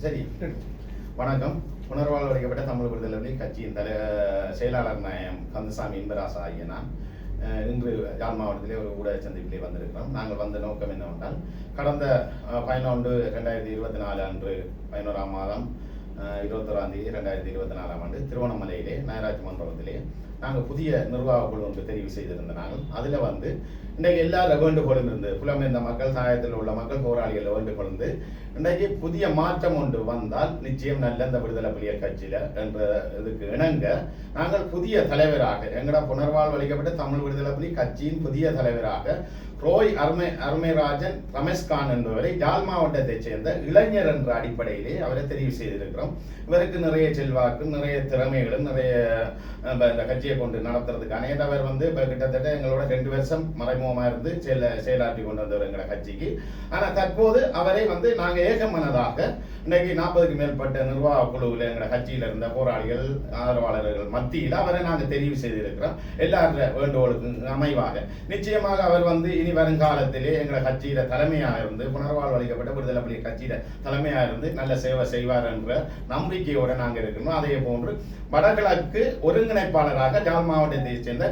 சரி வணக்கம். புனர்வாழ்வு அளிக்கப்பட்ட தமிழ் விடுதலை கட்சியின் தலை செயலாளர் நாயம் கந்தசாமி இன்பராசா ஆகிய நான் இன்று யாழ் மாவட்டத்திலே ஒரு ஊடக சந்திப்பிலே வந்திருக்கிறோம். நாங்கள் வந்த நோக்கம் என்னவென்றால் கடந்த பதினொன்று ரெண்டாயிரத்தி இருபத்தி நாலு அன்று பதினோராம் மாதம் அஹ், இருபத்தோராம் தேதி ரெண்டாயிரத்தி இருபத்தி நாலாம் ஆண்டு திருவண்ணாமலையிலே நகராட்சி மண்டபத்திலே நாங்கள் புதிய நிர்வாக குழு ஒன்று தெரிவு செய்திருந்த நாங்கள் அதில் வந்து இன்றைக்கு எல்லா வேண்டுகோளும் இருந்து புலம்பெயர்ந்த மக்கள் தாயத்தில் உள்ள மக்கள் போராளிகள் வேண்டுகோள் இருந்து இன்றைக்கு புதிய மாற்றம் ஒன்று வந்தால் நிச்சயம் நல்ல இந்த விடுதலை புலிகள் கட்சியில் என்ற இதுக்கு இணங்க நாங்கள் புதிய தலைவராக எங்கட புனர்வாழ்வு அளிக்கப்பட்ட தமிழ் விடுதலை புலி கட்சியின் புதிய தலைவராக ரோய் அருமை அருமைராஜன் ரமேஷ்கான் என்பவரை யாழ் மாவட்டத்தைச் சேர்ந்த இளைஞர் என்ற அடிப்படையிலே அவரை தெரிவு செய்திருக்கிறோம். இவருக்கு நிறைய செல்வாக்கு நிறைய திறமைகளும் நிறைய இந்த கட்சி கட்சியை கொண்டு நடத்துறதுக்கான ஏன்னா அவர் வந்து இப்போ கிட்டத்தட்ட எங்களோட ரெண்டு வருஷம் மறைமுகமாக இருந்து செயல செயலாற்றி கொண்டு வந்தவர் எங்களை கட்சிக்கு. ஆனால் தற்போது அவரை வந்து நாங்கள் ஏகமனதாக இன்னைக்கு நாற்பதுக்கு மேற்பட்ட நிர்வாக குழுவில் எங்களோட கட்சியில் இருந்த போராளிகள் ஆதரவாளர்கள் மத்தியில் அவரை நாங்கள் தெரிவு செய்திருக்கிறோம். எல்லார வேண்டுகோளுக்கு அமைவாக. நிச்சயமாக அவர் வந்து இனி வருங்காலத்திலே எங்களை கட்சியில தலைமையாக இருந்து புனர்வாழ்வு அளிக்கப்பட்ட விடுதலை புலி கட்சியில தலைமையாக இருந்து நல்ல சேவை செய்வார் என்ற நம்பிக்கையோட நாங்கள் இருக்கணும் அதே போன்று வடகிழக்கு ஒருங்கிணைப்பாளராக ஜாழ் மாவட்டத்தைச் சேர்ந்த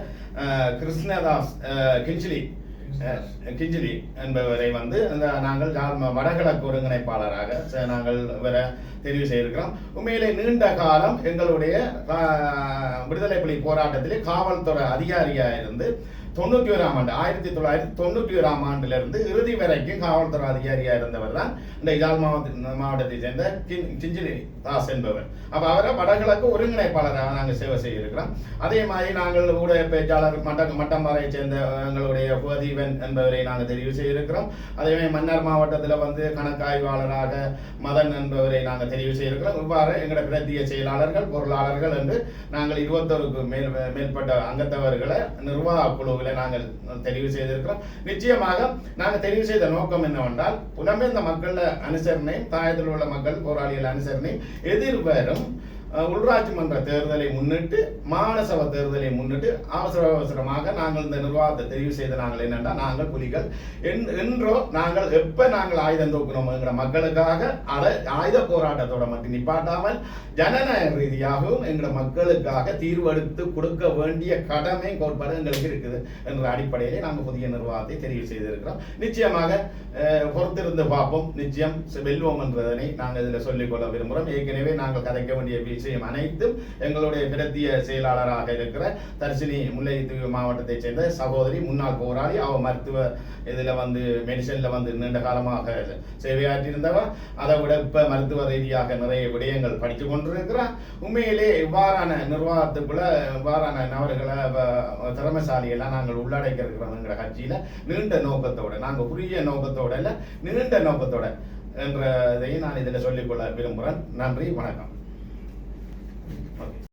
கிருஷ்ணதாஸ் கிஞ்சிலி கிஞ்சிலி என்பவரை வந்து நாங்கள் ஜால் வடகிழக்கு ஒருங்கிணைப்பாளராக நாங்கள் இவரை தெரிவு செய்திருக்கிறோம். உண்மையிலே நீண்ட காலம் எங்களுடைய விடுதலை புலி போராட்டத்திலே காவல்துறை அதிகாரியாக இருந்து தொண்ணூற்றி ஓராம் ஆண்டு ஆயிரத்தி தொள்ளாயிரத்தி தொண்ணூற்றி ஓராம் ஆண்டிலிருந்து இறுதி வரைக்கும் காவல்துறை அதிகாரியாக இருந்தவர் தான் இந்த இதால் மாவட்ட மாவட்டத்தை சேர்ந்த கின் தாஸ் என்பவர். அப்போ அவரை வடகிழக்கு ஒருங்கிணைப்பாளராக நாங்கள் சேவை செய்திருக்கிறோம். அதே மாதிரி நாங்கள் ஊடக பேச்சாளர் மட்ட மட்டம்பாறையை சேர்ந்த எங்களுடைய புகதீவன் என்பவரை நாங்கள் தெரிவு செய்திருக்கிறோம். அதே மாதிரி மன்னார் மாவட்டத்தில் வந்து கணக்காய்வாளராக மதன் என்பவரை நாங்கள் தெரிவு செய்திருக்கிறோம். இவ்வாறு எங்களுடைய பிரத்திய செயலாளர்கள் பொருளாளர்கள் என்று நாங்கள் இருபத்தொருக்கு மேல் மேற்பட்ட அங்கத்தவர்களை நிர்வாக குழுவில் நாங்கள் தெரிவு செய்திருக்கிறோம். நிச்சயமாக நாங்கள் தெரிவு செய்த நோக்கம் என்னவென்றால் புலம்பெயர்ந்த மக்கள் அனுசரணை தாயத்தில் உள்ள மக்கள் போராளிகள் அனுசரணை எதிர்வரும் அஹ், மன்ற தேர்தலை முன்னிட்டு மாநசப தேர்தலை முன்னிட்டு அவசர அவசரமாக நாங்கள் இந்த நிர்வாகத்தை தெரிவு செய்த நாங்கள் என்னென்னா நாங்கள் புலிகள். என்- என்றோ நாங்கள் எப்ப நாங்கள் ஆயுதம் தூக்கணுங்கிற மக்களுக்காக அதை ஆயுத போராட்டத்தோட மட்டும் நிப்பாட்டாமல் ஜனநாயக ரீதியாகவும் எங்களோட மக்களுக்காக தீர்வெடுத்து கொடுக்க வேண்டிய கடமை கோட்பாடு எங்களுக்கு இருக்குது என்ற அடிப்படையிலே நாங்கள் புதிய நிர்வாகத்தை தெரிவு செய்திருக்கிறோம். நிச்சயமாக பொறுத்திருந்து பார்ப்போம். நிச்சயம் வெல்வோம் என்றதனை நாங்கள் இதில் சொல்லிக்கொள்ள விரும்புகிறோம். ஏற்கனவே நாங்கள் கதைக்க வேண்டிய விஷயம் அனைத்தும் எங்களுடைய பிரத்திய செயலாளராக இருக்கிற தர்சினி முல்லைத்தீவு மாவட்டத்தைச் சேர்ந்த சகோதரி முன்னாள் போராளி அவ மருத்துவ இதில் வந்து மெடிசனில் வந்து நீண்ட காலமாக சேவையாற்றியிருந்தவர் அதை விட இப்போ மருத்துவ ரீதியாக நிறைய விடயங்கள் படித்து கொண்டிருக்கிறார் உண்மையிலே இவ்வாறான நிர்வாகத்துக்குள்ள இவ்வாறான நபர்களை வ- திறமைசாலியெல்லாம் நாங்கள் உள்ளடக்கி இருக்கிறோம்ங்கிற கட்சியில் நீண்ட நோக்கத்தோட நாங்கள் குறுகிய நோக்கத்தோட இல்லை நீண்ட நோக்கத்தோட என்றதையும் நான் இதில் சொல்லிக்கொள்ள விரும்புகிறேன் நன்றி வணக்கம். 확인.